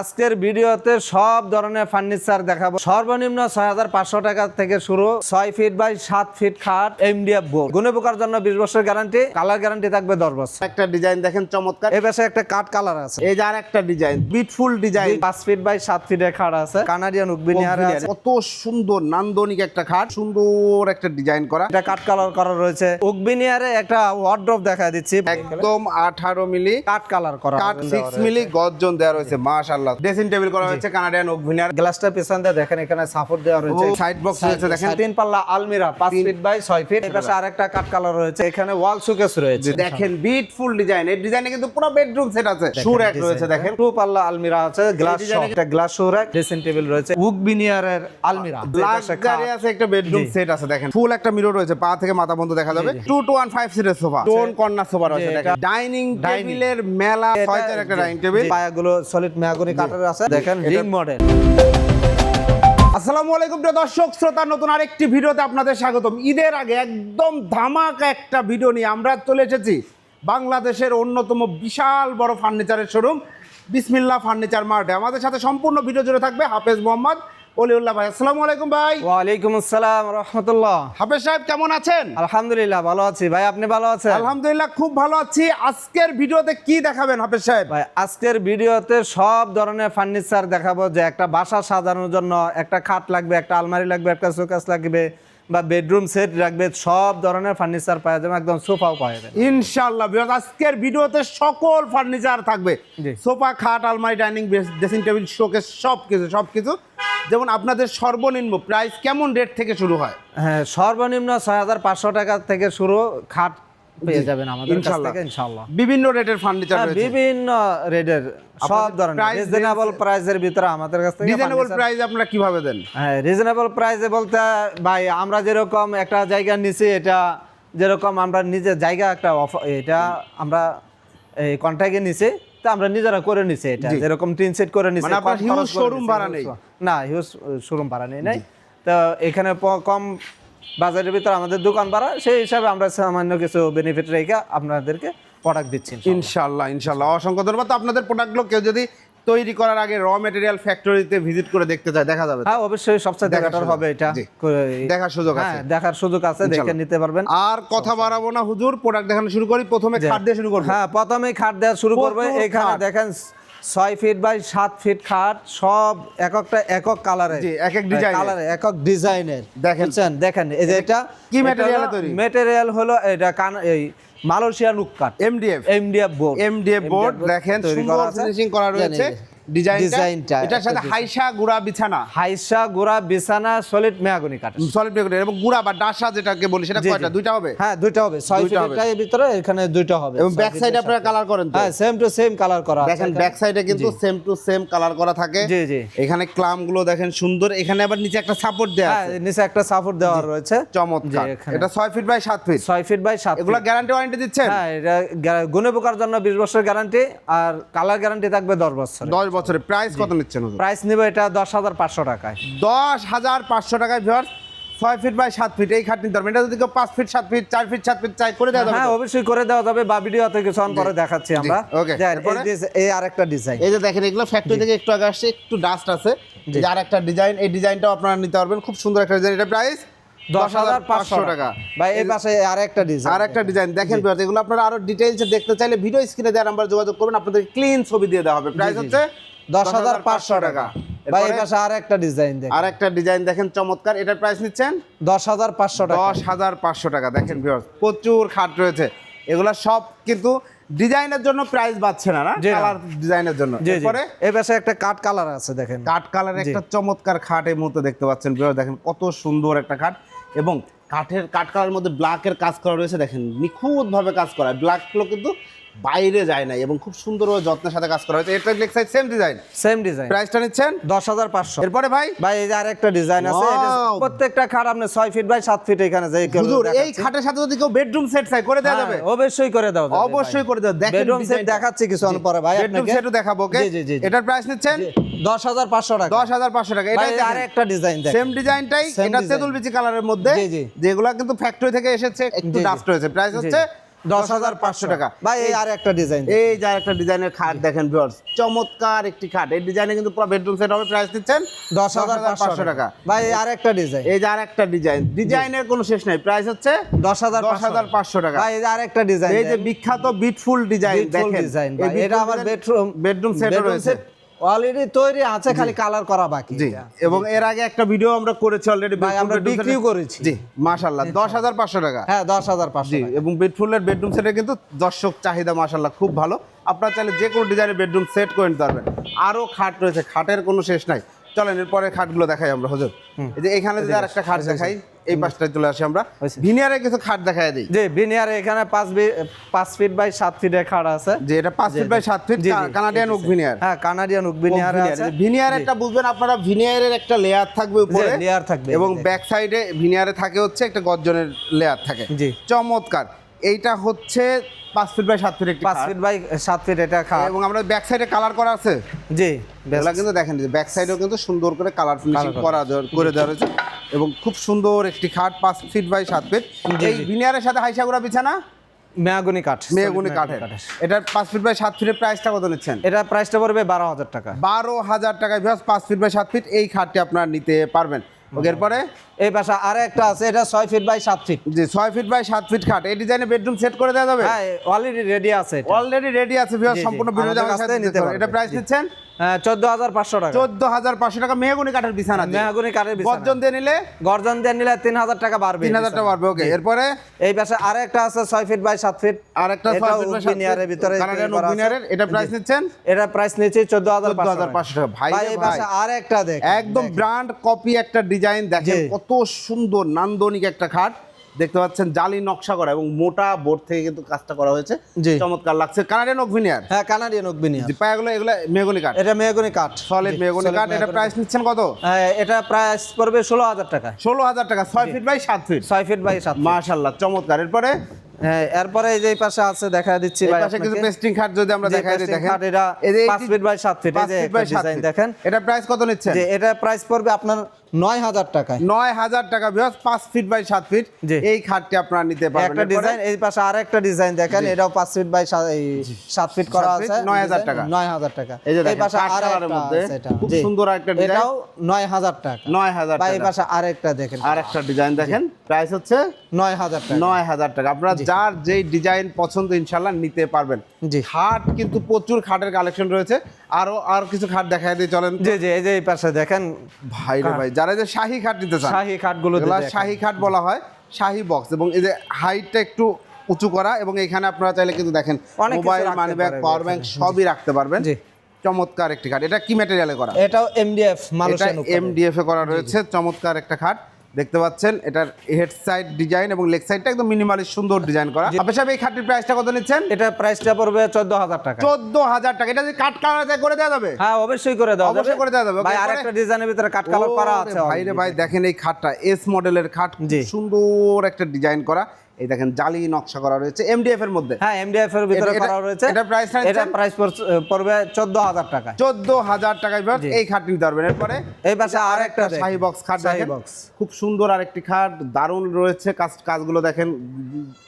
আজকের ভিডিওতে সব ধরনের ফার্নিচার দেখাবো। সর্বনিম্ন ছয় হাজার পাঁচশো টাকা থেকে শুরু ছয় ফিট বাই সাত ফিট খাট এমডিএফ বোর্ড গুনে পোকার জন্য বিশ বছর গ্যারান্টি কালার গ্যারান্টি থাকবে দশ বছর। একটা ডিজাইন দেখেন চমৎকার। এ পাশে একটা কাঠ কালার আছে। এই যে আর একটা ডিজাইন বিটফুল ডিজাইন পাঁচ ফিট বাই সাত ফিটের খাট আছে। কানাডিয়ান উকবিনিয়ারে আছে। কত সুন্দর নান্দনিক একটা খাট। সুন্দর একটা ডিজাইন করা। এটা কাঠ কালার করা রয়েছে। উকবিনিয়ারে একটা ওয়ার্ড্রপ দেখা দিচ্ছি। একদম আঠারো মিলি। কাঠ কালার করা কাট সিক্স মিলি গর্জন দেওয়া রয়েছে ড্রেসিং টেবিল করা হয়েছে কানাডিয়ান গ্লাসটা পেছন দিয়ে দেখেন এখানে সাপোর্ট দেওয়া রয়েছে। side box রয়েছে দেখেন। তিন পাল্লা আলমিরা ফিট বাই ছয় ফিট এই পাশে আরেকটা কাঠ কালার রয়েছে। এখানে ওয়াল সুকেস রয়েছে। দেখেন বিউটিফুল ডিজাইন এই ডিজাইনে কিন্তু পুরো বেডরুম সেট আছে। রয়েছে দেখেন। টু পাল্লা আলমিরা আছে গ্লাস একটা glass show rack dressing table রয়েছে। আলমিরা। লাক্সারি আছে একটা বেডরুম সেট আছে দেখেন। ফুল একটা মিরর রয়েছে পা থেকে মাথা পর্যন্ত দেখা যাবে। টু টু ওয়ান ফাইভ সিটের সোফা টোন কর্নার সোফা রয়েছে দেখেন। ডাইনিং। টেবিলের মেলা ছয়টার একটা ডাইনিং টেবিল পায়াগুলো সলিড মেয়াগুনি কাটারে আছে। দেখেন রিং মডেল আসসালামু আলাইকুম প্রিয় দর্শক শ্রোতা নতুন আরেকটি ভিডিওতে আপনাদের স্বাগতম। ঈদের আগে একদম ধামাকা একটা ভিডিও নিয়ে আমরা চলে এসেছি। বাংলাদেশের অন্যতম বিশাল বড় ফার্নিচারের শোরুম বিসমিল্লা ফার্নিচার মার্টে। আমাদের সাথে সম্পূর্ণ ভিডিও জুড়ে থাকবে হাফেজ মোহাম্মদ। অলিউল্লাহ ভাই আসসালামু আলাইকুম ভাই। ওয়ালাইকুম আসসালাম রহমতুল্লাহ। হাফেজ সাহেব কেমন আছেন? আলহামদুলিল্লাহ ভালো আছি। ভাই আপনি ভালো আছেন? আলহামদুলিল্লাহ খুব ভালো আছি। আজকের ভিডিওতে কি দেখাবেন হাফেজ সাহেব? ভাই আজকের ভিডিওতে সব ধরনের ফার্নিচার দেখাবো যে একটা বাসা সাজানোর জন্য একটা খাট লাগবে একটা আলমারি লাগবে একটা শোকেস লাগবে বা বেডরুম সেট লাগবে সব ধরনের ফার্নিচার পাওয়া যাবে একদম সোফাও পাওয়া যাবে। ইনশাআল্লাহ আজকের ভিডিওতে সকল ফার্নিচার থাকবে। সোফা খাট আলমারি ডাইনিং ড্রেসিং টেবিল শোকেস সব কিছু সব কিছু যেমন আপনাদের সর্বনিম্ন প্রাইস কেমন রেট থেকে শুরু হয়? হ্যাঁ সর্বনিম্ন ছয় হাজার পাঁচশো টাকা থেকে শুরু খাট পেয়ে যাবেন আমাদের কাছ থেকে বিভিন্ন রেটের ফার্নিচার হ্যাঁ, রয়েছে। বিভিন্ন রেটের সব ধরনের রিজনেবল প্রাইসের ভিতরে আমাদের কাছ থেকে রিজনেবল প্রাইস আপনারা কীভাবে দেন? হ্যাঁ রিজনেবল প্রাইসে বলতে ভাই আমরা যেরকম একটা জায়গা নিছি এটা যেরকম আমরা নিজের জায়গা একটা এটা আমরা এই কন্ট্রাক্টে নিছি তা আমরা নিজেরা করে নিছি এটা যেরকম টিন সেট করে নিছি মানে আপনার হিউজ নিছি, ভাড়া নেই? না হিউজ শোরুম ভাড়া নেই নাই। তো এখানে কম বাজারের ভিতরে আমাদের দোকান ভাড়া সেই হিসাবে আমরা সামান্য কিছু বেনিফিট রেখে আপনাদেরকে প্রোডাক্ট দিচ্ছি ইনশাল্লাহ ইনশাআল্লাহ ইনশাআল্লাহ। অসংখ্য ধন্যবাদ। আপনাদের প্রোডাক্টগুলো কেউ যদি তৈরি করার আগে র মেটেরিয়াল ফ্যাক্টরিতে ভিজিট করে দেখতে চাই দেখা যাবে? হ্যাঁ অবশ্যই সবচেয়ে দেখাটার। হবে এটা। দেখার সুযোগ হ্যাঁ আছে দেখার সুযোগ আছে দেখে নিতে পারবেন। আর কথা বাড়াবো না হুজুর প্রোডাক্ট দেখানো শুরু করি প্রথমে খাদ্য খাট দিয়ে শুরু করব। হ্যাঁ প্রথমে খাট দেওয়া শুরু করবে এখানে দেখেন ছয় ফিট বাই সাত ফিট খাট সব এককটা একক কালারে এক এক ডিজাইন। কালারে একক ডিজাইনের দেখেন। দেখেন এই যে এটা কি ম্যাটেরিয়াল তৈরি? মেটেরিয়াল হলো এটা কান এই মালয়েশিয়ান উক কাঠ MDF MDF board MDF board দেখেন সুন্দর ফিনিশিং করা রয়েছে। ডিজাইনটা এটার সাথে হাইসা গুড়া বিছানা। হাইসা গোড়া বিছানা সলিড সলিড এবং গুড়া বা ডাসা যেটাকে বলি সেটা কয়টা? দুইটা হবে? হ্যাঁ দুইটা হবে। ভিতরে এখানে দুইটা হবে। এবং ব্যাক সাইডে আপনারা কালার করেন তো? হ্যাঁ সেম টু সেম কালার করা দেখেন ব্যাক সাইডে কিন্তু সেম টু সেম কালার করা থাকে। জি, জি। এখানে ক্লামগুলো দেখেন সুন্দর। এখানে আবার নিচে একটা সাপোর্ট দেওয়া হ্যাঁ আছে। নিচে একটা সাপোর্ট দেওয়া রয়েছে। চমৎকার। এটা ছয় ফিট বাই সাত ফিট ছয় ফিট বাই সাত এগুলো গ্যারান্টি ওয়ারেন্টি দিচ্ছেন? হ্যাঁ এটা গুণে পোকার জন্য বিশ বছর গ্যারান্টি আর কালার গ্যারান্টি থাকবে দশ বছর দশ বছরের প্রাইস কত নিচ্ছেন প্রাইস নেবে এটা দশ হাজার পাঁচশো টাকায়। দশ হাজার পাঁচশো টাকায় ভিওর ছয় ফিট বাই সাত ফিট এই খাট নিতে পারবেন এটা যদি কেউ পাঁচ ফিট সাত ফিট চার ফিট সাত ফিট চাই করে দেওয়া যাবে হ্যাঁ অবশ্যই করে দেওয়া যাবে বা ভিডিওতে কিছুক্ষণ পরে দেখাচ্ছি আমরা। এরপরে? এই এই আরেকটা ডিজাইন এই যে দেখেন এগুলো ফ্যাক্টরি থেকে একটু আগে আসছে একটু ডাস্ট আছে। আর একটা ডিজাইন এই ডিজাইনটাও আপনারা নিতে পারবেন। খুব সুন্দর একটা ডিজাইন এটা প্রাইস দশ হাজার পাঁচশো টাকা। বা এই পাশে আরেকটা ডিজাইন আর একটা ডিজাইন দেখেন এগুলো আপনারা আরও ডিটেইলসে দেখতে চাইলে ভিডিও স্ক্রিনে দেওয়ার নাম্বার যোগাযোগ করবেন আপনাদের ক্লিন ছবি দিয়ে দেওয়া হবে। প্রাইস। হচ্ছে দশ হাজার পাঁচশো টাকা। এই পাশে আর একটা ডিজাইন দেখ আর একটা ডিজাইন দেখেন চমৎকার। এটার প্রাইস নিচ্ছেন? দশ হাজার পাঁচশো টাকা। দশ হাজার পাঁচশো টাকা। দেখেন ভিউয়ার্স প্রচুর খাট রয়েছে। এগুলা সব কিন্তু ডিজাইনের জন্য প্রাইস না না? কালার ডিজাইনের জন্য। এরপরে? এই পাশে একটা কাঠ কালার আছে দেখেন। কাঠ কালার একটা চমৎকার খাট এই মুহূর্তে দেখতে পাচ্ছেন ভিউয়ার্স দেখেন কত সুন্দর একটা খাট। এবং কাঠের কাঠ কালারের মধ্যে ব্ল্যাকের কাজ করা রয়েছে দেখেন। নিখুঁতভাবে কাজ করা। ব্ল্যাকগুলো কিন্তু বাইরে যায় নাই এবং খুব সুন্দরভাবে যত্নের সাথে কাজ করা হয়েছে। এটা leg size same design same design প্রাইসটা নিচ্ছেন? দশ হাজার পাঁচশো। এরপরে ভাই? ভাই এই যে আরেকটা ডিজাইন আছে এটা প্রত্যেকটা খাট আপনি ছয় ফিট বাই সাত ফিট এখানে যে কেউ হুজুর এই খাটের সাথে যদি কেউ বেডরুম সেট চাই করে দেওয়া যাবে? অবশ্যই করে দাও অবশ্যই করে দেওয়া দেখেন বেডরুম সেট দেখাচ্ছি কিছু অন পরে ভাই বেডরুম সেটও দেখাবো ওকে। এটার প্রাইস নিচ্ছেন? দশ হাজার পাঁচশো টাকা। দশ হাজার পাঁচশো টাকা। ভাই, এটাই এই আরেকটা ডিজাইন দেখ সেম ডিজাইনটাই এটা। তেঁতুল বিচি কালারের মধ্যে জি, জি। যেগুলো কিন্তু ফ্যাক্টরি থেকে এসেছে একটু। ডাস্ট রয়েছে। প্রাইস হচ্ছে দশ হাজার পাঁচশো টাকা। ভাই এই আর একটা ডিজাইন এই যে একটা ডিজাইনের খাট দেখেন ভিউয়ার্স চমৎকার একটি খাট। এই ডিজাইনে কিন্তু পুরো বেডরুম সেট হবে প্রাইস দিচ্ছেন দশ হাজার পাঁচশো টাকা। ভাই আর একটা ডিজাইন এই যে আর একটা ডিজাইন ডিজাইনের কোনো শেষ নাই। প্রাইস হচ্ছে দশ হাজার দশ হাজার পাঁচশো টাকা। ভাই এই যে আর একটা ডিজাইন এই যে বিখ্যাত বিটফুল ডিজাইন দেখেন। ডিজাইন এটা আমার বেডরুম বেডরুম সেট রয়েছে। অলরেডি তৈরি আছে খালি কালার করা বাকি জি এবং এর আগে একটা ভিডিও আমরা করেছি অলরেডি ভাই, আমরা বিক্রিও করেছি। জি মাশাআল্লাহ দশ হাজার পাঁচশো টাকা। হ্যাঁ দশ হাজার পাঁচশো জি এবং বেডফুলের বেডরুম সেটে কিন্তু দর্শক চাহিদা মাশাআল্লাহ খুব ভালো। আপনারা চাইলে যে কোনো ডিজাইনের বেডরুম সেট করে নিতে পারবেন। আরও খাট রয়েছে খাটের কোনো শেষ নাই। চলেন এরপরে খাটগুলো দেখাই আমরা হুজুর। এই যে এখানে যদি আর একটা খাট দেখাই এই পাশটায় চলে আসি আমরা। ভিনিয়ারে কিছু খাট দেখাই দিই। জি বিনিয়ার এখানে পাঁচ পাঁচ ফিট বাই সাত ফিটের খাট আছে। যে এটা পাঁচ ফিট বাই সাত ফিট কানাডিয়ান ওক ভিনিয়ার। হ্যাঁ কানাডিয়ান উক বিনিয়ার আছে। ভিনিয়ার একটা বুঝবেন আপনারা ভিনিয়ারের একটা লেয়ার থাকবে উপরে। layer থাকবে, এবং ব্যাক সাইডে ভিনিয়ারে থাকে হচ্ছে একটা গর্জনের লেয়ার থাকে। জি। চমৎকার। এইটা হচ্ছে পাঁচ ফিট বাই সাত ফিট একটি পাঁচ ফিট বাই সাত ফিট এটা খাট। এবং আমরা ব্যাক সাইডে কালার করা আছে? জি এগুলা কিন্তু দেখেন ব্যাক সাইডেও কিন্তু সুন্দর করে কালার ফিনিশিং করা করে দেওয়া রয়েছে। এবং খুব সুন্দর একটি খাট পাঁচ ফিট বাই সাত ফিট এই জি। ভিনিয়ারের সাথে হাইসাগুড়া বিছানা? মেয়াগুনি কাঠ। solid কাঠের। এটার পাঁচ ফিট বাই সাত ফিটের প্রাইসটা কত নিচ্ছেন? এটা প্রাইসটা পড়বে বারো হাজার টাকা। বারো হাজার টাকায় ভিউয়ার্স পাঁচ ফিট বাই সাত ফিট এই খাটটি আপনারা নিতে পারবেন। এরপরে এই পাশে আর একটা আছে এটা ছয় ফিট বাই সাত ফিট যে ছয় ফিট বাই সাত ফিট খাট। এই ডিজাইনে বেডরুম সেট করে দেওয়া যাবে? হ্যাঁ অলরেডি রেডি আছে অলরেডি রেডি আছে জি, জি। সম্পূর্ণ এটা প্রাইস জি। হ্যাঁ চোদ্দ হাজার পাঁচশো টাকা। চোদ্দ হাজার পাঁচশো টাকা মেহগুনি কাঠের বিছানা। মেহাগুনি কাঠের গর্জন দিয়ে নিলে? গর্জন দিয়ে নিলে তিন হাজার টাকা বাড়বে তিন হাজার টাকা বাড়বে ওকে এরপরে? এই পাশে আর একটা আছে ছয় ফিট বাই সাত ফিট আর একটা বিনিয়ারের ভিতরে। বিনিয়ারের এটা প্রাইস নিচ্ছেন? এটা প্রাইস নিচ্ছে চোদ্দ হাজার 14,500 টাকা। ভাই রে এই। পাশে আর একটা দেখ একদম ব্র্যান্ড কপি একটা ডিজাইন দেখেন কত সুন্দর নান্দনিক একটা খাট। দেখতে পাচ্ছেন জালি নকশা করা এবং মোটা বোর্ড থেকে কিন্তু কাজটা করা হয়েছে। চমৎকার লাগছে। কানাডিয়ান অকভিনিয়ার হ্যাঁ কানাডিয়ান অকভিনিয়ার যে পায়াগুলো এগুলো মেগনি কাঠ? এটা মেগনি কাঠ। সলিড মেগনি কাঠ। এটা প্রাইস নিচ্ছেন কত? হ্যাঁ, এটা প্রাইস পড়বে ষোলো হাজার টাকা ষোলো হাজার টাকা ছয় ফিট বাই সাত ফিট ছয় ফিট বাই সাত। মাশাল্লাহ চমৎকার। এরপরে হ্যাঁ এরপরে এই যে পাশে আছে দেখা দিচ্ছি ভাই পাশে কিছু পেস্টিং খাট যদি আমরা দেখাই দিই দেখেন। খাট এটা এই যে পাঁচ এটি- ফিট বাই সাত ফিট এই যে ডিজাইন দেখেন। এটা প্রাইস কত নিচ্ছেন? যে এটা প্রাইস পড়বে আপনার নয় হাজার টাকায়। নয় হাজার টাকা বিহাস পাঁচ ফিট বাই সাত ফিট এই খাটটি আপনারা নিতে পারবেন। একটা ডিজাইন এই পাশে আর একটা ডিজাইন দেখেন এটাও পাঁচ ফিট বাই সাত ফিট করা আছে 9,000 টাকা। 9,000 টাকা। এই যে এই পাশে কাঠ আর কালারের একটা মধ্যে খুব সুন্দর একটা ডিজাইন। এটাও নয় হাজার টাকা। নয় হাজার বা এই পাশে আরেকটা দেখেন। আর একটা ডিজাইন দেখেন প্রাইস হচ্ছে নয় হাজার টাকা। নয় হাজার টাকা। আপনারা যার যেই ডিজাইন পছন্দ ইনশাল্লাহ নিতে পারবেন। জি। খাট কিন্তু প্রচুর খাটের কালেকশন রয়েছে। আরও আর কিছু খাট দেখাই দিয়ে চলেন। জি জি এই যে এই পাশে দেখেন। ভাই রে ভাই যারা যে শাহী খাট নিতে চান শাহী খাটগুলো এগুলা দেখেন। শাহী খাট বলা হয় শাহী বক্স এবং এই যে হাইটটা একটু উঁচু করা এবং এখানে আপনারা চাইলে কিন্তু দেখেন mobile money bag power bank সবই রাখতে পারবেন। জি। চমৎকার একটি খাট। এটা কি ম্যাটেরিয়ালে করা? এটাও এমডিএফ এটা এমডিএফ এ করা রয়েছে। চমৎকার একটা খাট। দেখতে পাচ্ছেন এটার হেড সাইড ডিজাইন এবং লেগ সাইডটা একদম মিনিমালি সুন্দর ডিজাইন করা। আপনি সাহেব এই খাটটির প্রাইসটা কত নিচ্ছেন? এটা প্রাইসটা পড়বে চোদ্দ হাজার টাকা। চোদ্দ হাজার টাকা। এটা যদি কাট কালার করে দেওয়া যাবে? হ্যাঁ অবশ্যই করে দেওয়া অবশ্যই করে দেওয়া যাবে। ভাই আর আরেকটা ডিজাইনের ভিতরে কাট কালার করা আছে ভাই রে ভাই দেখেন এই খাটটা এস মডেলের খাট সুন্দর একটা ডিজাইন করা। এই দেখেন জালি নকশা করা রয়েছে এমডিএফ এর মধ্যে। হ্যাঁ এমডিএফ এর ভিতরে করা রয়েছে। এটা টা এটা প্রাইস পড়বে চোদ্দ হাজার টাকা চোদ্দ হাজার টাকায় বিভাগ জি। এই খাট নিতে পারবেন। এরপরে এই পাশে আরেকটা। শাহি বক্স খাট দেখেন। box। খুব সুন্দর আরেকটি খাট দারুণ রয়েছে। কাজ কাজগুলো দেখেন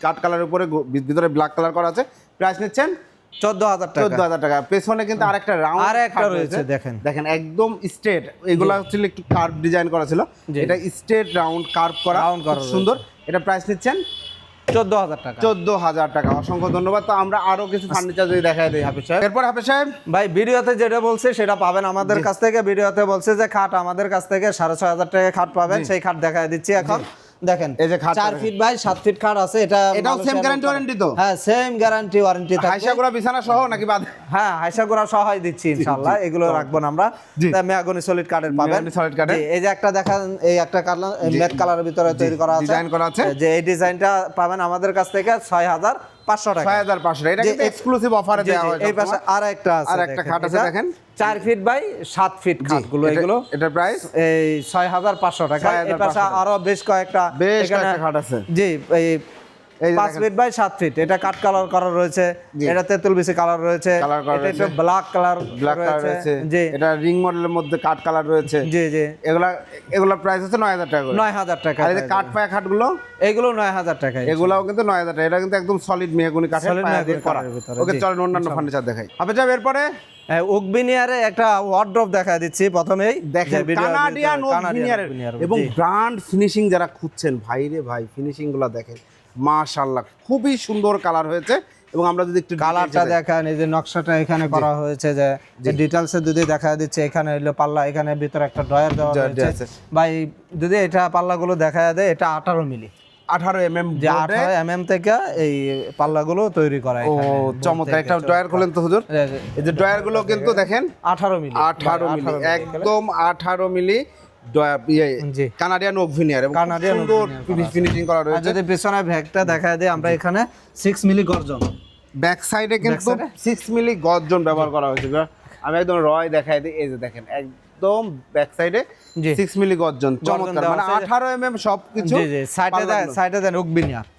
কাঠ কালারের উপরে ভিতরে ব্ল্যাক কালার করা আছে। প্রাইস নিচ্ছেন চোদ্দ হাজার চোদ্দ টাকা। হাজার টাকা। পেছনে কিন্তু আরেকটা রাউন্ড আরেকটা রয়েছে, দেখেন। দেখেন একদম স্ট্রেট এগুলো হচ্ছে একটু কার্ভ ডিজাইন করা ছিল। এটা স্ট্রেট রাউন্ড কার্ভ করা। সুন্দর। এটা প্রাইস নিচ্ছেন চোদ্দ হাজার টাকা। চোদ্দ হাজার টাকা। অসংখ্য ধন্যবাদ। তো আমরা আরও কিছু ফার্নিচার যদি দেখাই দিই হাফিজ সাহেব। এরপর হাফিজ সাহেব। ভাই ভিডিওতে যেটা বলছে সেটা পাবেন আমাদের কাছ থেকে। ভিডিওতে বলছে যে খাট আমাদের কাছ থেকে সাড়ে ছয় হাজার টাকা খাট পাবেন। সেই খাট দেখাই দিচ্ছি এখন। দেখেন এই যে খাট 4 ফিট বাই 7 ফিট খাট আছে এটা এটাও সেম গ্যারান্টি ওয়ারেন্টি তো? হ্যাঁ সেম গ্যারান্টি ওয়ারেন্টি থাকে বিছানা সহ নাকি বাদ? হ্যাঁ দিচ্ছি ইনশাআল্লাহ এগুলো রাখব না আমরা। তা মেয়াগনি সলিড কার্ডের পাবেন। card এই যে একটা দেখেন এই একটা কালার মেট কালারের ভিতরে তৈরি করা আছে। ডিজাইন করা আছে। যে এই ডিজাইনটা পাবেন আমাদের কাছ থেকে ছয় হাজার পাঁচশো টাকা। ছয় হাজার পাঁচশো এটা কিন্তু এক্সক্লুসিভ অফারে দেওয়া হয় এই পাশে আর একটা আছে আর একটা খাট আছে দেখেন। চার ফিট বাই সাত ফিট খাটগুলো গুলো এগুলো। এটার প্রাইস এই ছয় হাজার পাঁচশো টাকা। এই পাশে আরও বেশ কয়েকটা বেশ কয়েকটা খাট আছে। জি এই পাঁচ ফিট বাই সাত ফিট এটা কাঠ কালার করা রয়েছে এটা তেঁতুল কালার রয়েছে এটা ব্ল্যাক কালার ব্ল্যাক কালার রয়েছে। জি। এটা রিং মডেলের মধ্যে কাঠ কালার রয়েছে। জি জি। এগুলা এগুলা প্রাইস হচ্ছে নয় হাজার টাকা নয় হাজার টাকা আর পায়া খাটগুলো এইগুলো নয় হাজার টাকা। এগুলাও কিন্তু নয় হাজার টাকা। এটা কিন্তু একদম সলিড মেহগুনি কাঠের Solid পায়া দিয়ে করা। ওকে চলেন অন্যান্য ফার্নিচার দেখাই। আপনি যাবে এরপরে? উকবিনিয়ারে একটা ওয়ার্ড্রপ দেখা দিচ্ছি প্রথমেই। দেখেন কানাডিয়ান ওকবিনিয়ার, এবং জি। ব্র্যান্ড ফিনিশিং যারা খুঁজছেন ভাই রে ভাই ফিনিশিংগুলো দেখেন। মাশাআল্লাহ খুবই সুন্দর কালার হয়েছে এবং আমরা যদি একটু কালারটা দেখান এই যে নকশাটা এখানে করা হয়েছে যে যে ডিটেলসে যদি দেখা দিচ্ছে এখানে হলো পাল্লা এখানে ভিতরে একটা ড্রয়ার দেওয়া আছে। ভাই যদি এটা পাল্লাগুলো দেখা দেয় এটা আঠারো মিলি। আঠারো এম এম যে আঠারো এম এম থেকে এই পাল্লাগুলো তৈরি করা ও চমৎকার একটা ড্রয়ার খোলেন তো হুজুর? এই যে ড্রয়ারগুলো কিন্তু দেখেন আঠারো মিলি আঠারো মিলি। একদম আঠারো মিলি। ইয়ে। কানাডিয়ান এবং সুন্দর ফিনিশিং করা রয়েছে। যদি পিছনে দেখা দেয় আমরা এখানে মিলি গর্জন। ব্যাক সাইডে কিন্তু মিলি গর্জন ব্যবহার করা হয়েছে আমি একদম রয় দেখাই দিই এই যে দেখেন একদম ব্যাক সাইডে। সিক্স মিলি গর্জন চমৎকার। মানে এম এম সবকিছু জি জি। সাইডে দেন সাইডে দেন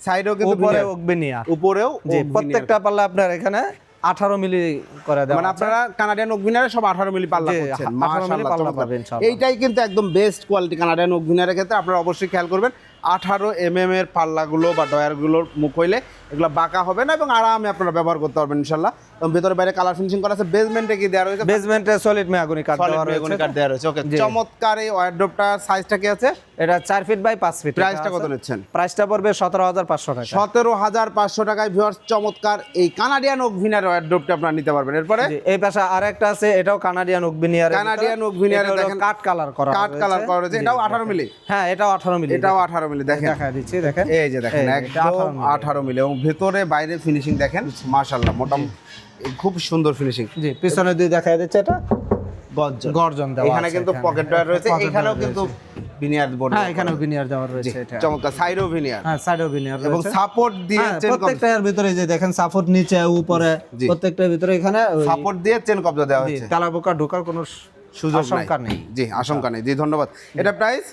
সাইডেও কিন্তু উপরে। উকবিনিয়ার উপরেও প্রত্যেকটা পাল্লা আপনার এখানে আঠারো মিলি করে দেওয়া মানে আপনারা কানাডিয়ান অগ্নিনারে সব আঠারো মিলি পাল্লা করছেন। মাশাআল্লাহ, পাবেন এইটাই কিন্তু একদম বেস্ট কোয়ালিটি কানাডিয়ান অগ্নিনারের ক্ষেত্রে। আপনারা অবশ্যই খেয়াল করবেন আঠারো এম এম এর পাল্লাগুলো বা ডয়ারগুলোর মুখ হইলে এগুলো বাঁকা হবে না এবং আরামে আপনারা ব্যবহার করতে পারবেন ইনশাল্লাহ এবং ভিতরে বাইরে কালার ফিনিশিং করা আছে। বেসমেন্টে কি দেওয়া রয়েছে? বেসমেন্টে সলিড কাঠ দেওয়া মেগুনি রয়েছে কাঠ দেওয়া রয়েছে। ওকে চমৎকার এই সাইজটা কি আছে? এটা চার ফিট বাই পাঁচ ফিট প্রাইসটা কত নিচ্ছেন? প্রাইসটা পড়বে সতেরো হাজার পাঁচশো টাকা। সতেরো হাজার পাঁচশো টাকায় ভিউয়ার্স চমৎকার এই কানাডিয়ান ওয়ার্ড্রপটা আপনারা নিতে পারবেন। এরপরে? এই পাশে আরেকটা আছে এটাও কানাডিয়ান উকবিনিয়ার কানাডিয়ান ওকবিনিয়ারে দেখেন। কাঠ কালার করা রয়েছে। কালার করা রয়েছে। এটাও দেখেন। আঠারো মিলি। হ্যাঁ এটাও আঠারো মিলি এটাও আঠারো মিলি দেখেন। দেখা দিচ্ছি দেখেন। এই যে দেখেন একদম 18 মিলি। এবং ভেতরে বাইরে ফিনিশিং দেখেন মাশাল্লাহ মোটামুটি। খুব সুন্দর ফিনিশিং জি পিছনে দুই দেখা দিচ্ছে এটা। গর্জন। গর্জন দেওয়া এখানে কিন্তু পকেট ড্রয়ার রয়েছে। এখানেও কিন্তু। বিনিয়ার বোর্ড হ্যাঁ এখানেও বিনিয়ার দেওয়া রয়েছে এটা। চমৎকার সাইডও ভিনিয়ার হ্যাঁ সাইডেও বিনিয়ার এবং সাপোর্ট দিয়ে হ্যাঁ, চেন প্রত্যেকটার ভিতরে যে দেখেন সাপোর্ট নিচে উপরে জি। প্রত্যেকটার ভিতরে এখানে সাপোর্ট দিয়ে চেন কবজা দেওয়া হয়েছে তালা বোকা ঢোকার কোনো সুযোগ আশঙ্কা নেই। জি আশঙ্কা নেই। জি ধন্যবাদ। এটা প্রাইস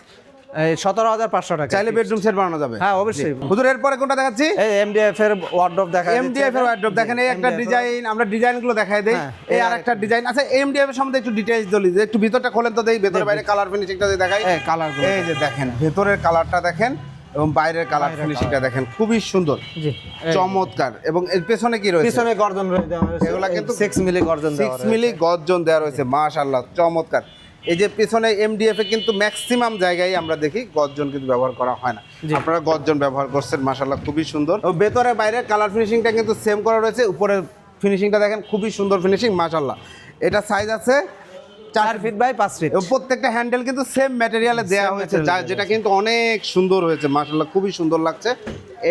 সতেরো হাজার পাঁচশো টাকা চাইলে বেডরুম সেট বানানো যাবে। হ্যাঁ অবশ্যই। হুজুর এরপরে কোনটা দেখাচ্ছি? এই এমডিএফ এর ওয়ার্ডরোব দেখা এমডিএফ এর ওয়ার্ডরোব দেখেন এই একটা ডিজাইন আমরা ডিজাইনগুলো দেখাই দেই। হ্যাঁ, এই আরেকটা ডিজাইন আচ্ছা এমডিএফ এর সম্বন্ধে একটু ডিটেইলস দলি যে একটু ভিতরটা খোলেন তো দেই ভেতরে বাইরে কালার ফিনিশিংটা দেখাই। এই কালার এই যে দেখেন ভেতরের কালারটা দেখেন এবং বাইরের কালার ফিনিশিংটা দেখেন। খুবই সুন্দর চমৎকার। এবং এর পেছনে কি রয়েছে? পিছনে গর্জন রয়ে দেওয়া হয়েছে এগুলা কিন্তু 6 মিলি গর্জন দেওয়া সিক্স মিলি গর্জন দেওয়া রয়েছে। মাশাল্লাহ চমৎকার। এই যে পেছনে এমডিএফ এ কিন্তু ম্যাক্সিমাম জায়গায় আমরা দেখি গর্জন কিন্তু ব্যবহার করা হয় না। আপনারা গর্জন ব্যবহার করছেন মাসাল্লাহ খুবই সুন্দর। ও ভেতরে বাইরে কালার ফিনিশিংটা কিন্তু সেম করা রয়েছে উপরে ফিনিশিংটা দেখেন খুবই সুন্দর ফিনিশিং মাসাল্লাহ এটা সাইজ আছে চার ফিট বাই 5 ফিট প্রত্যেকটা হ্যান্ডেল কিন্তু সেম ম্যাটেরিয়ালে দেওয়া হয়েছে যেটা কিন্তু অনেক সুন্দর হয়েছে মাশাল্লাহ খুবই সুন্দর লাগছে।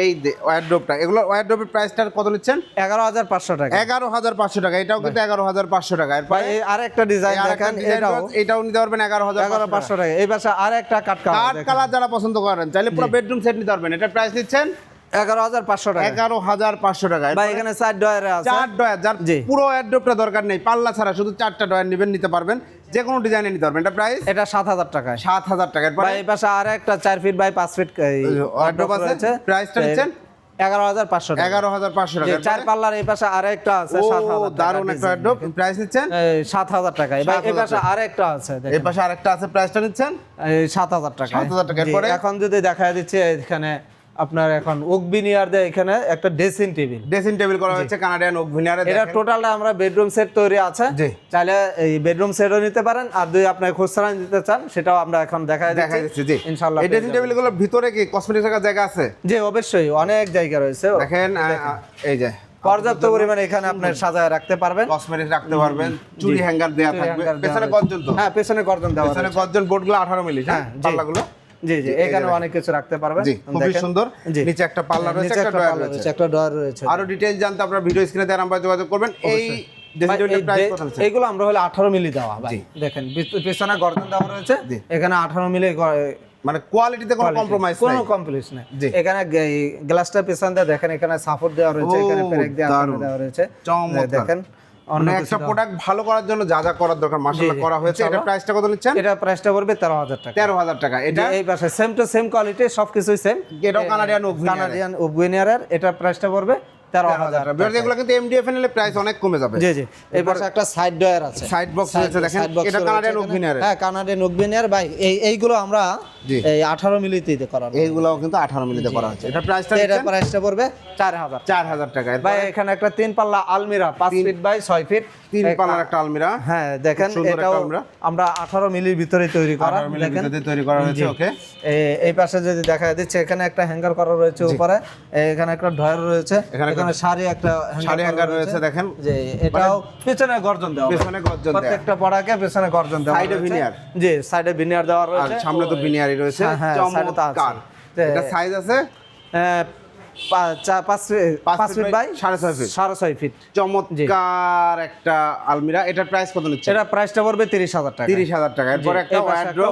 এই ওয়ারড্রোপটা এগুলো ওয়ারড্রোপের প্রাইসটা কত নিচ্ছেন? 11500 টাকা। এগারো হাজার পাঁচশো টাকা এটাও কিন্তু এগারো হাজার পাঁচশো টাকা। এই আরেকটা ডিজাইন দেখেন এটাও এটাও নিতে পারবেন এগারো হাজার 11500 টাকা। এই পাশে আরেকটা কাট কাঠ কালার কালার যারা পছন্দ করেন চাইলে পুরো বেডরুম সেট নিতে পারবেন। এটা প্রাইস নিচ্ছেন 11500 টাকা। এগারো হাজার পাঁচশো টাকা। ভাই এখানে সাইড ডয়ারে আছে। চার ডয়ার যার পুরো অ্যাড্রপটা দরকার নেই পাল্লা ছাড়া শুধু চারটা ডয়ার নেবেন নিতে পারবেন। যে কোনো ডিজাইনে নিতে পারবেন। এটা প্রাইস এটা 7000 টাকায়। সাত হাজার টাকা এই পাশে আরেকটা 4 ফিট বাই 5 ফিট আছে? নিচ্ছেন? 11500 টাকা। এগারো হাজার পাঁচশো টাকা। যে এরপরে? চার পাল্লার এই পাশে আছে ও 7000 দারুণ একটা অ্যাড্রপ প্রাইস নিচ্ছেন? সাত হাজার এই 7,000 পাশে আরেকটা আছে দেখেন। এই পাশে আরেকটা আছে প্রাইসটা নিচ্ছেন? সাত হাজার টাকা 7,000 টাকা। এখন যদি দেখা দিচ্ছে এখানে আপনার এখন উকবিনিয়ার দিয়ে এখানে একটা ড্রেসিং টেবিল ড্রেসিং টেবিল করা হয়েছে কানাডিয়ান ওক ভিনিয়ারে এটা টোটালটা আমরা বেডরুম সেট তৈরি আছে। চাইলে এই বেডরুম সেটও নিতে পারেন আর যদি আপনি খুচরা নিতে চান সেটাও আমরা এখন দেখা দেখা যাচ্ছে জি। ইনশাআল্লাহ এই ড্রেসিং টেবিলগুলোর ভিতরে কি কসমেটিক্স রাখার জায়গা আছে? জি অবশ্যই অনেক জায়গা রয়েছে। দেখেন এই যে। পর্যাপ্ত পরিমাণে এখানে আপনি সাজায় রাখতে পারবেন। কসমেটিক্স রাখতে পারবেন। চুরি হ্যাঙ্গার দেয়া থাকবে। পেছনে গর্জন তো। হ্যাঁ পেছনে গর্জন দেওয়া পেছনে গর্জন বোর্ডগুলো আঠারো মিলি হ্যাঁ? হ্যাঁ। পাল্লাগুলো। জি জি জি, এখানে অনেক কিছু রাখতে পারবেন। জি খুবই সুন্দর। নিচে একটা পাল্লা রয়েছে একটা একটা রয়েছে। রয়েছে একটা ডয়ার রয়েছে। আরও ডিটেইলস জানতে আপনারা ভিডিও স্ক্রিনে দেওয়ার নাম্বারে যোগাযোগ করবেন। এই ড্রেসিং ভাই, টেবিলের এই প্রাইস যে- কত আছে এইগুলো আমরা হলে আঠারো মিলি দেওয়া ভাই। দেখেন পেছনে গর্জন দেওয়া রয়েছে। এখানে আঠারো মিলি মানে কোয়ালিটিতে কোনো কম্প্রোমাইজ কোনো নেই। এখানে গ্লাসটা পেছন দেখেন এখানে সাপোর্ট দেওয়া রয়েছে এখানে পেরেক দেওয়া রয়েছে। দেখেন অন্য মানে একটা প্রোডাক্ট ভালো করার জন্য যা যা করার দরকার মাশাআল্লাহ করা হয়েছে এটা। প্রাইসটা কত নিচ্ছেন? এটা প্রাইসটা পড়বে তেরো হাজার টাকা। তেরো হাজার টাকা। এটা এই পাশে সেম টু সেম কোয়ালিটি সবকিছুই সেম এটাও কানাডিয়ান ওক কানাডিয়ান ওভেনিয়ারের এটা প্রাইসটা পড়বে তেরো হাজার এগুলো কিন্তু এমডিএফ প্রাইস অনেক কমে যাবে। জি জি। পাশে একটা সাইড ডয়ার আছে। সাইড বক্স রয়েছে দেখেন এটা কানাডিয়ান। ওভিনিয়ার হ্যাঁ কানাডিয়ান ওভেনিয়ার ভাই এই এইগুলো আমরা এই আঠারো মিলিতে করা এইগুলোও কিন্তু আঠারো মিলিতে করা হচ্ছে। এটা প্রাইসটা এটা প্রাইসটা পড়বে চার হাজার। চার হাজার টাকা। ভাই এখানে একটা তিন পাল্লা আলমিরা ফিট বাই ছয় ফিট তিন পাল্লার একটা আলমিরা। হ্যাঁ দেখেন এটাও আমরা আঠারো মিলির ভিতরে তৈরি করা। আঠারো মিলির ভিতরে তৈরি করা হয়েছে ওকে এই পাশে যদি দেখা দিচ্ছে এখানে একটা হ্যাঙ্গার করা রয়েছে উপরে। এখানে একটা ড্রয়ার রয়েছে। এখানে এখানে শাড়ি একটা শাড়ি হ্যাঙ্গার রয়েছে। দেখেন। যে এটাও পিছনে গর্জন দেওয়া পেছনে গর্জন। প্রত্যেকটা পড়াকে পেছনে গর্জন দেওয়া জি সাইডে ভিনিয়ার দেওয়া আর রয়েছে। সামনে তো বিনিয়ারি রয়েছে। হ্যাঁ, হ্যাঁ। চমৎকার। এটা সাইজ আছে? চমৎকার একটা আলমিরা। এটার প্রাইস কত নিচ্ছে এটা প্রাইসটা পড়বে তিরিশ হাজার টাকা। তিরিশ হাজার টাকা। এরপর একটা ওয়ার্ড্রোপ।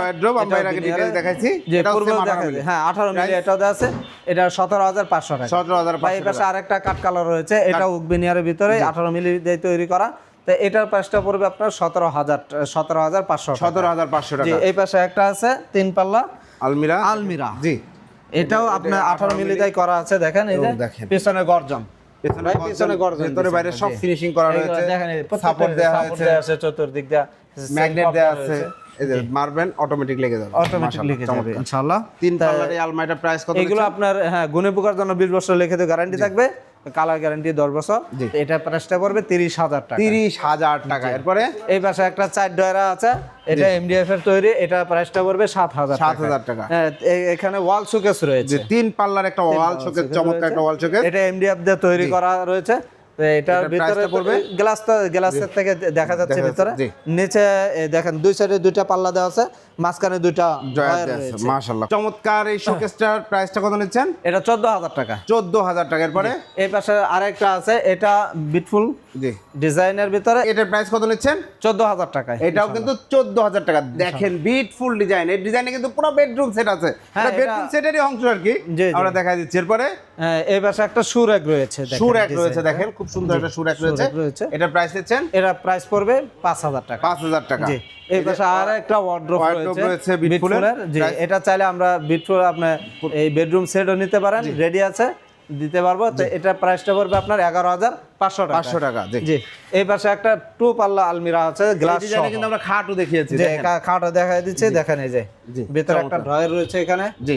ওয়ার্ড্রোপ আমরা এর আগে ডিটেইলস দেখাইছি। পূর্বে 18 মিলি। হ্যাঁ আঠারো মিলি এটাও আছে। এটা সতেরো হাজার পাঁচশো টাকা। 17,500 বা এই পাশে আরেকটা কাঠ কালার রয়েছে। এটা উকবিনিয়ারের ভিতরে আঠারো মিলি দিয়ে তৈরি করা। তো এটার প্রাইসটা পড়বে আপনার সতেরো হাজার সতেরো হাজার পাঁচশো সতেরো হাজার পাঁচশো টাকা। এই পাশে একটা আছে তিন পাল্লা আলমিরা? আলমিরা। জি। এটাও আপনার আঠারো মিলি দিয়ে করা আছে দেখেন এই যে। পিছনে গর্জন। পেছনে গর্জন, ভেতরে বাইরে সব ফিনিশিং করা রয়েছে। দেখেন সাপোর্ট দেওয়া হয়েছে। চতুর্দিক দেওয়া ম্যাগনেট দেওয়া আছে। এই যে মারবেন অটোমেটিক লেগে যাবে। অটোমেটিক মাশাআল্লাহ, যাবে ইনশাআল্লাহ। তিন পাল্লার এই আলমারিটার প্রাইস কত এগুলো আপনার হ্যাঁ গুনে পোকার জন্য বিশ বছর লিখিত গ্যারান্টি থাকবে। কালার গ্যারান্টি দশ বছর। এটা প্রাইসটা পড়বে তিরিশ হাজার টাকা। তিরিশ হাজার টাকা। এরপরে? এই পাশে একটা চার ডয়রা আছে। এটা এমডিএফ এর তৈরি। এটা প্রাইসটা পড়বে সাত হাজার সাত হাজার টাকা। হ্যাঁ এখানে ওয়াল শোকেস রয়েছে। তিন পাল্লার একটা ওয়াল শোকেস চমৎকার একটা ওয়াল শোকেস এটা এমডিএফ দিয়ে তৈরি করা রয়েছে। এটার ভিতরে পড়বে? গ্লাস তো গ্লাসের থেকে দেখা যাচ্ছে ভিতরে। নিচে দেখেন দুই সাইডে দুইটা পাল্লা দেওয়া আছে। মাঝখানে দুইটা মাশাআল্লাহ। চমৎকার এই শোকেসটার প্রাইসটা কত নিচ্ছেন? এটা চোদ্দ হাজার টাকা। চোদ্দ হাজার টাকা। এরপরে? এই পাশে আরেকটা আছে এটা বিটফুল জি। ডিজাইনের ভিতরে। এটার প্রাইস কত নিচ্ছেন? চোদ্দ হাজার টাকায় এটাও কিন্তু চোদ্দ হাজার টাকা দেখেন বিউটিফুল ডিজাইন এই ডিজাইনে কিন্তু পুরো বেডরুম সেট আছে। হ্যাঁ, এটা- বেডরুম সেটেরই অংশ আর কি। আমরা দেখা দিচ্ছি। এরপরে? হ্যাঁ, এই পাশে একটা সুরেক রয়েছে দেখেন সুর এক রয়েছে দেখেন খুব সুন্দর একটা সুর এক রয়েছে। এটার প্রাইস নিচ্ছেন? এটার প্রাইস পড়বে পাঁচ হাজার টাকা। পাঁচ হাজার টাকা। জি এই পাশে আর একটা ওয়ার্ড্রোপ রয়েছে বিটফুলের। এটা চাইলে আমরা বিটফুল আপনার এই বেডরুম সেটও নিতে পারেন রেডি আছে দিতে পারব। তো এটা প্রাইসটা পড়বে আপনার এগারো হাজার পাঁচশো টাকা। পাঁচশো টাকা জি। এই পাশে একটা টু পাল্লা আলমিরা আছে গ্লাস কিন্তু আমরা খাটও দেখিয়েছি খাটটা দেখা দিচ্ছে দেখেন এই যে ভিতরে একটা ড্রয়ার রয়েছে এখানে। জি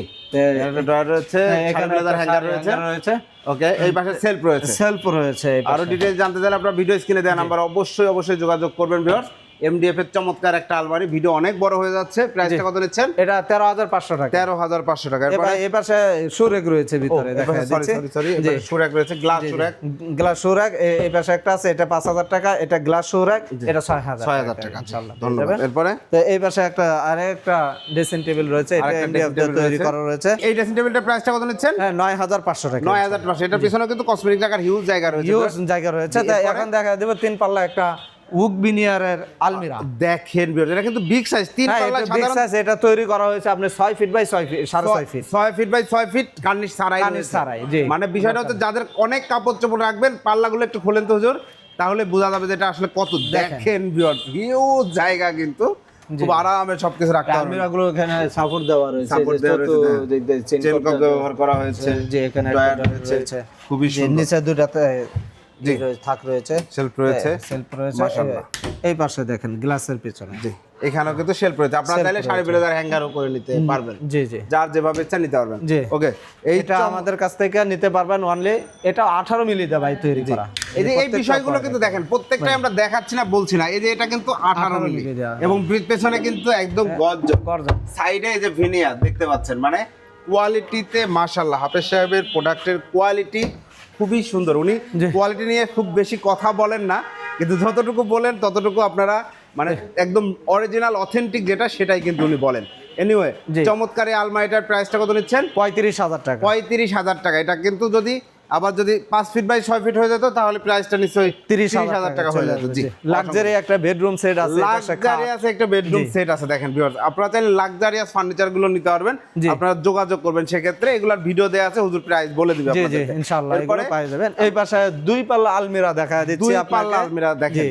একটা ড্রয়ার রয়েছে হ্যাঁ, এখানে হ্যাঙ্গার রয়েছে। রয়েছে। ওকে এই পাশে সেলফ রয়েছে। সেলফ রয়েছে আরও পাশে। ডিটেইলস জানতে চাইলে আপনারা ভিডিও স্ক্রিনে দেওয়া নাম্বার অবশ্যই অবশ্যই যোগাযোগ করবেন ভিউয়ার্স এমডিএফ এর চমৎকার একটা আলমারি। ভিডিও অনেক বড় হয়ে যাচ্ছে। প্রাইসটা কত নিচ্ছেন? এটা তেরো হাজার পাঁচশো টাকা। তেরো হাজার পাঁচশো টাকা। এরপরে এবার এই পাশে সুরেক রয়েছে ভিতরে দেখা সরি দিচ্ছে? সরি সরি জি। সুরাক রয়েছে গ্লাস সুরাক। গ্লাস সুরাক এই পাশে একটা আছে এটা পাঁচ হাজার টাকা এটা গ্লাস সুরাক এটা ছয় হাজার ছয় হাজার টাকা ইনশাল্লাহ পেয়ে ধন্যবাদ। এরপরে? তো এই পাশে একটা আরেকটা ড্রেসিং টেবিল রয়েছে এটা এমডিএফ table তৈরি। করা রয়েছে। এই ড্রেসিং টেবিলটার প্রাইসটা কত নিচ্ছেন? হ্যাঁ নয় হাজার পাঁচশো টাকা নয় হাজার পাঁচশো এটার পিছনে কিন্তু কসমেটিক টাকার হিউজ জায়গা রয়েছে। ইউজ জায়গা রয়েছে। তো এখন দেখা দেবো তিন পাল্লা একটা উক বিনিয়ারের আলমিরা। দেখেন এটা কিন্তু বিগ সাইজ তিন হ্যাঁ পাল্লা এটা তৈরি করা হয়েছে আপনি ছয় ফিট বাই ছয় ফিট সাড়ে ছয় ফিট ছয় ফিট বাই ছয় ফিট কার্নিশ ছাড়াই কার্নিশ রয়েছে। ছাড়াই, জি। মানে বিষয়টা হচ্ছে যাদের অনেক কাপড় চোপড় রাখবেন পাল্লাগুলো একটু খোলেন তো হুজুর তাহলে বোঝা যাবে যে এটা আসলে কত। দেখেন। হিউজ জায়গা কিন্তু খুব আরামে সবকিছু রাখতে পারবেন আলমিরা গুলো এখানে সাপোর্ট দেওয়া রয়েছে যে দেওয়া রয়েছে, চেন ব্যবহার করা হয়েছে যে এখানে রয়েছে। খুবই সুন্দর। নিচে দুটাতে থাক রয়েছে। শেলফ রয়েছে। সেলফ রয়েছে। মাশাআল্লাহ। এই- পাশে দেখেন গ্লাসের পিছনে। জি এখানেও কিন্তু শেলফ রয়েছে। আপনারা চাইলে শাড়ি ব্লেজার হ্যাঙ্গারও করে নিতে পারবেন। জি জি। যার যেভাবে ইচ্ছা নিতে পারবেন। জি। ওকে এই এটা আমাদের কাছ থেকে নিতে পারবেন অনলি এটা ভাই তৈরি করা। এই যে এই বিষয়গুলো কিন্তু দেখেন প্রত্যেকটাই আমরা দেখাচ্ছি না বলছি না। এই যে এটা কিন্তু আঠারো 18 মিলি। এবং পেছনে কিন্তু একদম গজ গর্জন। সাইডে এই যে ভিনিয়ার দেখতে পাচ্ছেন মানে কোয়ালিটিতে মাশাল্লাহ হাফেজ সাহেবের প্রোডাক্টের কোয়ালিটি খুবই সুন্দর। উনি। কোয়ালিটি নিয়ে খুব বেশি কথা বলেন না কিন্তু যতটুকু বলেন ততটুকু আপনারা মানে একদম অরিজিনাল অথেন্টিক যেটা সেটাই কিন্তু উনি বলেন। এনিওয়ে। চমৎকার এই আলমারিটার প্রাইসটা কত নিচ্ছেন? পঁয়ত্রিশ হাজার টাকা। পঁয়ত্রিশ হাজার টাকা। এটা কিন্তু যদি আবার যদি পাঁচ ফিট বাই ছয় ফিট হয়ে যেত তাহলে প্রাইসটা নিশ্চয়ই তিরিশ হাজার টাকা হয়ে যেত। জি লাক্সারি একটা বেডরুম সেট আছে খাট। লাক্সারিয়াস একটা বেডরুম সেট আছে দেখেন ভিউয়ার্স আপনারা চাইলে লাক্সারিয়াস ফার্নিচারগুলো নিতে পারবেন। আপনারা যোগাযোগ করবেন সেক্ষেত্রে এগুলার ভিডিও দেওয়া আছে হুজুর প্রাইস বলে দিবে জি জি ইনশাআল্লাহ এগুলো পাই যাবেন এই পাশে দুই পাল্লা আলমিরা দেখা দিচ্ছি দুই পাল্লা আলমিরা দেখেন।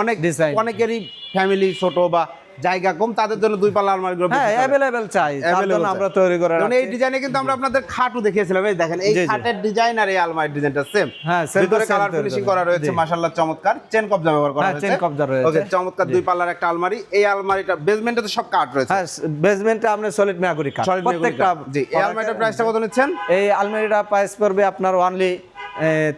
অনেক Design। অনেকেরই ফ্যামিলি ছোট বা জায়গা কম তাদের জন্য দুই পাল্লা আলমারিগুলো হ্যাঁ বেশি চলে। অ্যাভেলেবেল চাই তার জন্য আমরা তৈরি করে যেমন এই ডিজাইনে কিন্তু আমরা আপনাদের খাটও দেখিয়েছিলাম এই দেখেন এই। খাটের ডিজাইন আর এই আলমারির ডিজাইনটা সেম হ্যাঁ, ভিতরে কালার ফিনিশিং করা। রয়েছে মাশাআল্লাহ চমৎকার। চেন কবজা ব্যবহার করা হ্যাঁ, হয়েছে। chain কবজা রয়েছে। ওকে চমৎকার দুই পাল্লার একটা আলমারি। এই আলমারিটা বেসমেন্টে তো সব কাট রয়েছে। হ্যাঁ বেসমেন্টে আপনি সলিড কাঠ। Solid প্রত্যেকটা জি এই আলমারিটার প্রাইসটা কত নিচ্ছেন? এই আলমারিটা প্রাইস পড়বে আপনার অনলি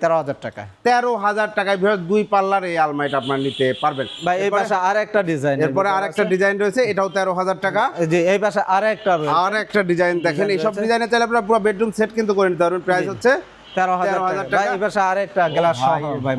তেরো হাজার টাকা। তেরো হাজার টাকায় ভিতরে দুই পাল্লার এই আলমারিটা আপনার নিতে পারবেন। বা এই পাশে আর একটা ডিজাইন এরপরে আর একটা ডিজাইন রয়েছে এটাও তেরো হাজার টাকা। জি এই পাশে আর একটা আর একটা ডিজাইন দেখেন এইসব ডিজাইনে চাইলে আপনার পুরো বেডরুম সেট কিন্তু করে নিতে পারবেন। প্রাইস হচ্ছে তেরো হাজার 13,000 টাকা। এই পাশে আর একটা গ্লাস ভাই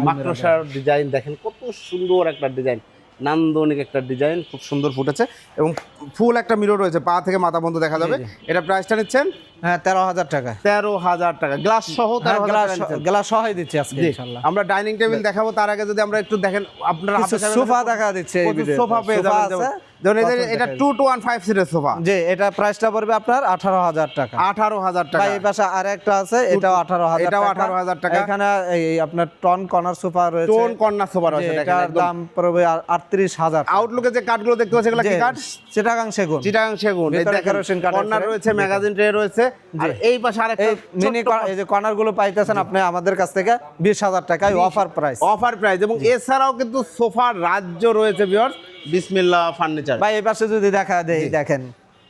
ডিজাইন দেখেন কত সুন্দর একটা ডিজাইন নান্দনিক একটা ডিজাইন খুব সুন্দর ফুটেছে। এবং ফুল একটা মিরর রয়েছে পা থেকে মাথা বন্ধ দেখা যাবে। এটা প্রাইসটা নিচ্ছেন হ্যাঁ তেরো হাজার টাকা। তেরো হাজার টাকা। গ্লাস সহ গ্লাস টাকা গ্লাস দিচ্ছি আজকে আমরা ডাইনিং টেবিল দেখাবো তার আগে যদি আমরা একটু দেখেন আপনারা সোফা দেখা দিচ্ছে সোফা পেয়ে যাবেন এটা টু টু ওয়ান ফাইভ সিটের সোফা। জি এটা প্রাইসটা পড়বে আপনার আঠারো হাজার টাকা। আঠারো হাজার টাকা। এই পাশে আর একটা আছে এটাও আঠারো হাজার এটাও 18,000 টাকা। এখানে এই আপনার টন কর্নার সোফা রয়েছে। টোন কর্নার সোফা রয়েছে এটার দাম পড়বে আটত্রিশ হাজার আউটলুকে যে কাঠগুলো দেখতে পাচ্ছি এগুলো কি কাঠ চিটাগাং সেগুন। চিটাগাং সেগুন দেখেন কর্নার রয়েছে ম্যাগাজিন ট্রে রয়েছে আর এই পাশে আরেকটা মিনি এই যে কর্নারগুলো পাইতেছেন আপনি আমাদের কাছ থেকে বিশ হাজার টাকায় অফার প্রাইস অফার প্রাইস এবং এছাড়াও কিন্তু সোফার রাজ্য রয়েছে ভিউয়ার্স বিসমিল্লাহ ফার্নিচার ভাই এই পাশে যদি দেখা দেই দেখেন।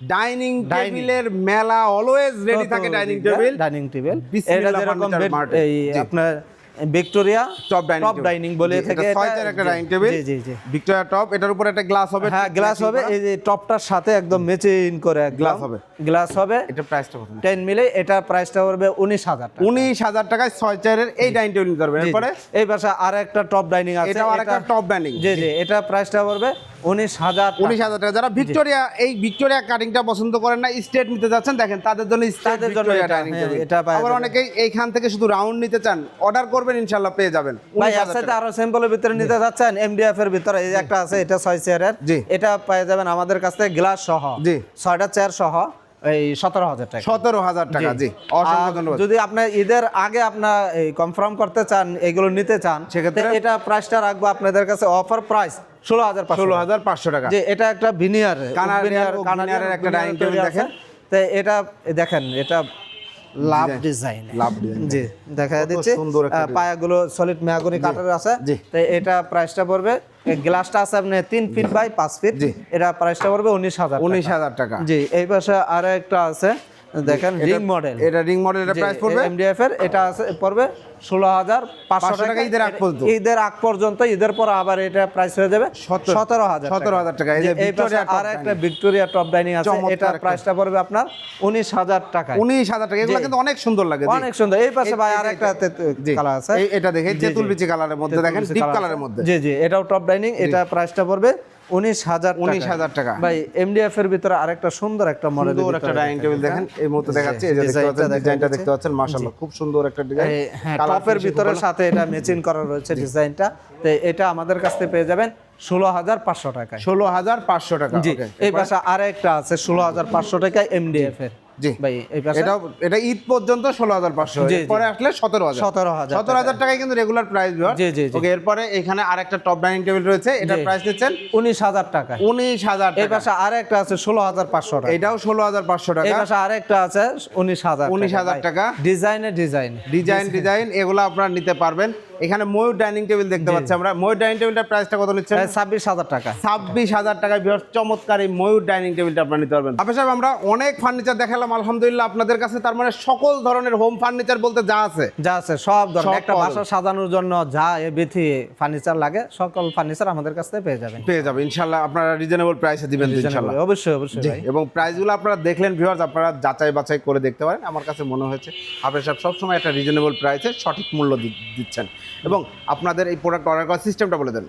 ডাইনিং টেবিলের মেলা অলওয়েজ রেডি থাকে ডাইনিং টেবিল ডাইনিং টেবিল এটা যেরকম। এই আপনার Victoria top dining top dining বলে থেকে এটা- একটা ডাইনিং টেবিল জি জি জি। ভিক্টোরিয়া টপ এটার উপর একটা গ্লাস হবে হ্যাঁ গ্লাস হবে এই যে টপটার সাথে একদম ম্যাচিং করে Glass হবে। গ্লাস হবে। এটা প্রাইসটা কত টেন মিলে এটা প্রাইসটা পড়বে উনিশ হাজার টাকা। উনিশ হাজার টাকায় ছয় চারের এই ডাইনিং টেবিল নিতে পারবেন। এরপরে? এই পাশে আর একটা টপ ডাইনিং আছে এটা- টপ ডাইনিং জি জি এটা প্রাইসটা পড়বে উনিশ হাজার উনিশ হাজার টাকা। যারা ভিক্টোরিয়া এই ভিক্টোরিয়া কাটিংটা পছন্দ করেন না স্টেট নিতে যাচ্ছেন দেখেন তাদের জন্য তাদের জন্য এটা, হ্যাঁ, আবার অনেকেই এইখান থেকে শুধু রাউন্ড নিতে চান। অর্ডার করবেন ইনশাল্লাহ পেয়ে যাবেন। ভাই 19,000 এর সাথে আরও স্যাম্পলের ভিতরে নিতে যাচ্ছেন এমডিএফ এর ভিতরে এই একটা আছে এটা ছয় চেয়ারের জি। এটা পেয়ে যাবেন আমাদের কাছ থেকে গ্লাস সহ। জি। ছয়টা চেয়ার সহ এই সতেরো হাজার টাকা। সতেরো হাজার টাকা জি। অসংখ্য ধন্যবাদ। যদি আপনার ঈদের আগে আপনার এই কনফার্ম করতে চান এগুলো নিতে চান সেক্ষেত্রে? এটা প্রাইসটা রাখব আপনাদের কাছে অফার প্রাইস ষোলো হাজার ষোলো হাজার পাঁচশো টাকা। যে এটা একটা ভিনিয়ার ও একটা dining table দেখেন। তো এটা দেখেন এটা লাভ ডিজাইন লাভ জি দেখা design। পায়াগুলো সলিড মেয়াগুনি কাটার আছে। জি। তো এটা প্রাইসটা পড়বে গ্লাসটা আছে আপনি তিন ফিট বাই পাঁচ ফিট। এটা প্রাইসটা পড়বে উনিশ হাজার উনিশ হাজার টাকা। জি এই পাশে আর একটা আছে দেখেন রিং মডেল এটা রিং মডেল এটা প্রাইস পড়বে? এমডিএফ এর এটা আছে পড়বে ষোলো হাজার পাঁচশো টাকা ঈদের আগ পর্যন্ত। ঈদের আগ পর্যন্ত ঈদের পর আবার এটা প্রাইস হয়ে যাবে সতেরো- হাজার সতেরো হাজার টাকা। আর একটা ভিক্টোরিয়া টপ ডাইনিং আছে। এটা প্রাইসটা পড়বে আপনার উনিশ হাজার টাকা উনিশ হাজার টাকা। এগুলো কিন্তু অনেক সুন্দর লাগে। অনেক সুন্দর। এই পাশে ভাই আর একটা কালার আছে। এটা দেখে। তেঁতুল বিচি কালারের মধ্যে। দেখেন ডিপ কালারের মধ্যে। জি জি। এটাও টপ ডাইনিং এটা প্রাইসটা পড়বে উনিশ হাজার 19,000 টাকা। ভাই এমডিএফ এর ভিতরে আরেকটা সুন্দর একটা মডেল একটা ডাইনিং টেবিল দেখেন। এই মুহূর্তে দেখাচ্ছি। এই যে দেখতে ডিজাইনটা পাচ্ছেন ডিজাইনটা দেখতে পাচ্ছেন। মাশাআল্লাহ খুব সুন্দর একটা ডিজাইন হ্যাঁ টপের ভিতরে সাথে এটা ম্যাচিং করা রয়েছে ডিজাইনটা। তো এটা আমাদের কাছ থেকে পেয়ে যাবেন ষোলো হাজার পাঁচশো টাকায়। ষোলো হাজার পাঁচশো টাকা এই পাশে আর একটা আছে ষোলো হাজার পাঁচশো টাকায় এমডিএফ এর। জি। ভাই এটা এটা ঈদ পর্যন্ত ষোলো হাজার পাঁচশো। জি, জি। পরে আসলে সতেরো হাজার 17,000 সতেরো হাজার টাকায় কিন্তু রেগুলার প্রাইস জি, জি, জি। ওকে এরপরে এখানে আরেকটা টপ ডাইনিং টেবিল রয়েছে। এটা প্রাইস নিচ্ছেন উনিশ হাজার টাকায় উনিশ হাজার এই পাশে আছে ষোলো হাজার পাঁচশো টাকা। এটাও ষোলো হাজার পাঁচশো এই টাকা পাশে আর একটা আছে উনিশ হাজার 19,000 টাকা। ডিজাইনে। Design design. ডিজাইন এগুলো আপনারা নিতে পারবেন। এখানে ময়ূর ডাইনিং টেবিল দেখতে পাচ্ছি আমরা। ময়ূর ডাইনিং টেবিলটার প্রাইসটা কত নিচ্ছেন? ছাব্বিশ হাজার টাকা। ছাব্বিশ হাজার টাকায় বিরাট চমৎকার এই ময়ূর ডাইনিং টেবিলটা আপনারা নিতে পারবেন। আপনি সাহেব আমরা অনেক ফার্নিচার দেখালাম আলহামদুলিল্লাহ আপনাদের কাছে তার মানে সকল ধরনের হোম ফার্নিচার বলতে যা আছে। যা আছে সব ধরনের। একটা বাসা সাজানোর জন্য যা এ বিথি ফার্নিচার লাগে সকল ফার্নিচার আমাদের কাছ থেকে পেয়ে যাবেন। পেয়ে যাবেন ইনশাল্লাহ আপনারা রিজনেবল প্রাইসে দিবেন তো ইনশাল্লাহ অবশ্যই অবশ্যই এবং প্রাইসগুলো আপনারা দেখলেন ভিউয়ার্স আপনারা যাচাই বাছাই করে দেখতে পারেন। আমার কাছে মনে হয়েছে আপনার সব সবসময় একটা রিজনেবল প্রাইসে সঠিক মূল্য দিচ্ছেন। এবং আপনাদের এই প্রোডাক্ট অর্ডার করার সিস্টেমটা বলে দেন।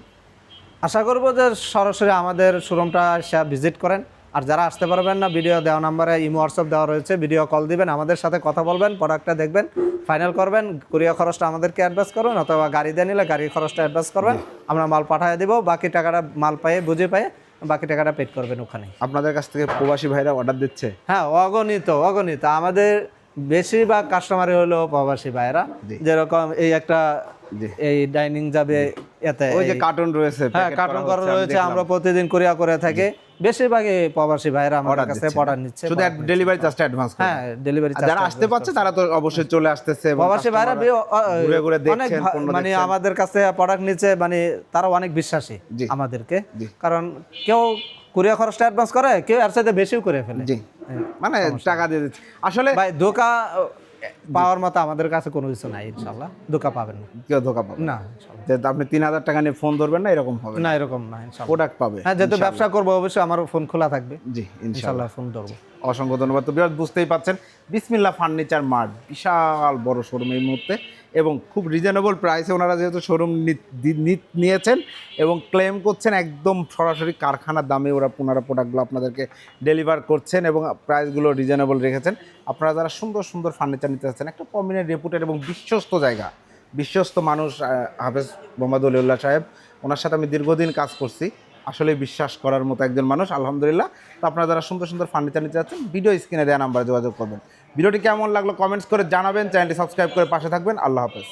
আশা করব যে সরাসরি আমাদের শোরুমটা এসে ভিজিট করেন। আর যারা আসতে পারবেন না ভিডিও দেওয়া নাম্বারে ইমো হোয়াটসঅ্যাপ দেওয়া রয়েছে ভিডিও কল দিবেন আমাদের সাথে কথা বলবেন প্রোডাক্টটা দেখবেন ফাইনাল করবেন কুরিয়ার খরচটা আমাদেরকে অ্যাডভান্স করবেন অথবা গাড়ি দিয়ে নিলে গাড়ির খরচটা অ্যাডভান্স করবেন আমরা মাল পাঠিয়ে দেবো বাকি টাকাটা মাল পেয়ে বুঝে পেয়ে বাকি টাকাটা পেড করবেন ওখানে। আপনাদের কাছ থেকে প্রবাসী ভাইরা অর্ডার দিচ্ছে? হ্যাঁ অগণিত অগণিত। আমাদের বেশিরভাগ কাস্টমারই হলো প্রবাসী ভাইরা যেরকম এই একটা। এই ডাইনিং যাবে এতে ওই যে কার্টুন রয়েছে হ্যাঁ কার্টুন করা রয়েছে আমরা প্রতিদিন কুরিয়া করে থাকি। বেশিরভাগই প্রবাসী ভাইরা আমাদের কাছে। অর্ডার নিচ্ছে শুধু ডেলিভারি চার্জটা অ্যাডভান্স করে। হ্যাঁ ডেলিভারি আর যারা আসতে পারছে তারা তো অবশ্যই চলে আসতেছে প্রবাসী ভাইরা ঘুরে ঘুরে দেখছেন মানে আমাদের কাছে প্রোডাক্ট নিচ্ছে মানে তারা অনেক বিশ্বাসী আমাদেরকে। কারণ কেউ কুরিয়া খরচটা অ্যাডভান্স করে কেউ এর সাথে বেশিও করে ফেলে। জি। মানে টাকা দিয়ে দিচ্ছে। আসলে ভাই ধোকা পাওয়ার মতো আমাদের কাছে কোনো কিছু নাই ইনশাল্লাহ ধোকা পাবেন না। কেউ ধোকা পাবেন না। আপনি তিন হাজার টাকা নিয়ে ফোন ধরবেন না এরকম হবে না। এরকম না প্রোডাক্ট পাবে হ্যাঁ যেহেতু ব্যবসা করব অবশ্যই আমার ফোন খোলা থাকবে। জি ইনশাল্লাহ ফোন ধরবো। অসংখ্য ধন্যবাদ। তো বিরাট, বুঝতেই পাচ্ছেন বিসমিল্লা ফার্নিচার মার্ট, বিশাল বড় শোরুম এই মুহূর্তে, এবং খুব রিজনেবল প্রাইসে ওনারা যেহেতু শোরুম নিয়েছেন, এবং ক্লেম করছেন একদম সরাসরি কারখানার দামে ওরা ওনারা প্রোডাক্টগুলো আপনাদেরকে ডেলিভার করছেন এবং প্রাইসগুলো রিজনেবল রেখেছেন। আপনারা যারা সুন্দর সুন্দর ফার্নিচার নিতে চাচ্ছেন, একটা প্রমিনেন্ট রেপুটেড এবং বিশ্বস্ত জায়গা, বিশ্বস্ত মানুষ হাফেজ মোহাম্মদ অলিউল্লাহ সাহেব, ওনার সাথে আমি দীর্ঘদিন কাজ করছি। আসলে বিশ্বাস করার মতো একজন মানুষ, আলহামদুলিল্লাহ। তো আপনারা যারা সুন্দর সুন্দর ফার্নিচার নিতে চাচ্ছেন ভিডিও স্ক্রিনে দেওয়া নাম্বারে যোগাযোগ করবেন। ভিডিওটি কেমন লাগল কমেন্টস করে জানাবেন, চ্যানেলটি সাবস্ক্রাইব করে পাশে থাকবেন। আল্লাহ হাফেজ।